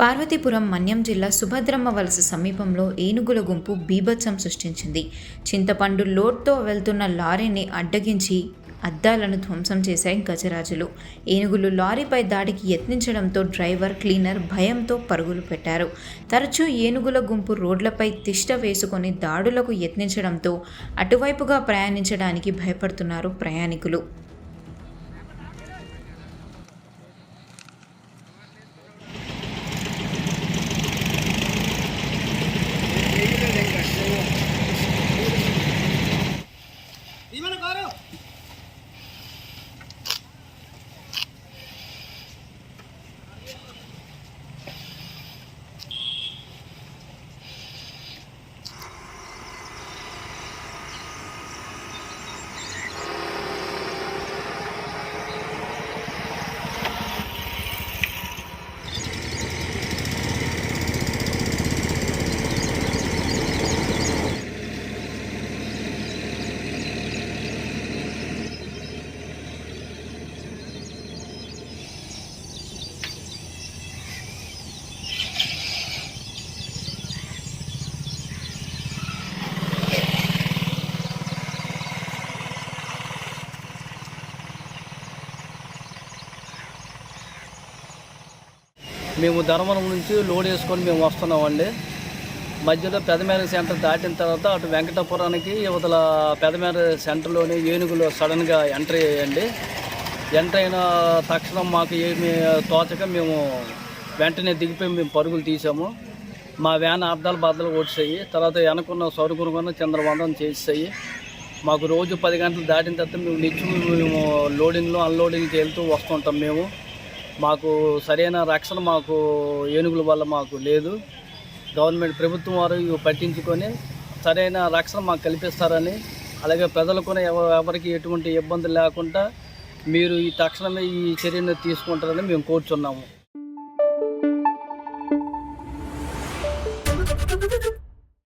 పార్వతీపురం మన్యం జిల్లా సుభద్రమ్మ వలస సమీపంలో ఏనుగుల గుంపు బీభత్సం సృష్టించింది. చింతపండు లోడ్తో వెళ్తున్న లారీని అడ్డగించి అద్దాలను ధ్వంసం చేశాయి గజరాజులు. ఏనుగులు లారీపై దాడికి యత్నించడంతో డ్రైవర్ క్లీనర్ భయంతో పరుగులు పెట్టారు. తరచూ ఏనుగుల గుంపు రోడ్లపై తిష్ట వేసుకొని దాడులకు యత్నించడంతో అటువైపుగా ప్రయాణించడానికి భయపడుతున్నారు ప్రయాణికులు. ఇవ్వను కారు మేము ధర్మవరం నుంచి లోడ్ వేసుకొని మేము వస్తున్నామండి. మధ్యలో పెదమేర సెంటర్ దాటిన తర్వాత అటు వెంకటపురానికి యువతల పెదమేర సెంటర్లోని ఏనుగులు సడన్గా ఎంటర్ అయ్యండి ఎంటర్ అయిన తక్షణం మాకు ఏమి తోచక మేము వెంటనే దిగిపోయి మేము పరుగులు తీసాము. మా వ్యాన్ అద్దాలు బద్దలు కొట్టాయి తర్వాత వెనకున్న సరుకును కొన్న చంద్రవందనం చేసాయి మాకు రోజు పది గంటలు దాటిన తర్వాత మేము నిత్యం మేము లోడింగ్లో అన్లోడింగ్కి వెళ్తూ వస్తుంటాం మేము. మాకు సరైన రక్షణ మాకు ఏనుగుల వల్ల మాకు లేదు. గవర్నమెంట్ ప్రభుత్వం వారు ఇవి పట్టించుకొని సరైన రక్షణ మాకు కల్పిస్తారని అలాగే ప్రజలకు కూడా ఎవ- ఎవరికి ఎటువంటి ఇబ్బంది లేకుండా మీరు ఈ తక్షణమే ఈ చర్యను తీసుకుంటారని మేము కోరుచున్నాము.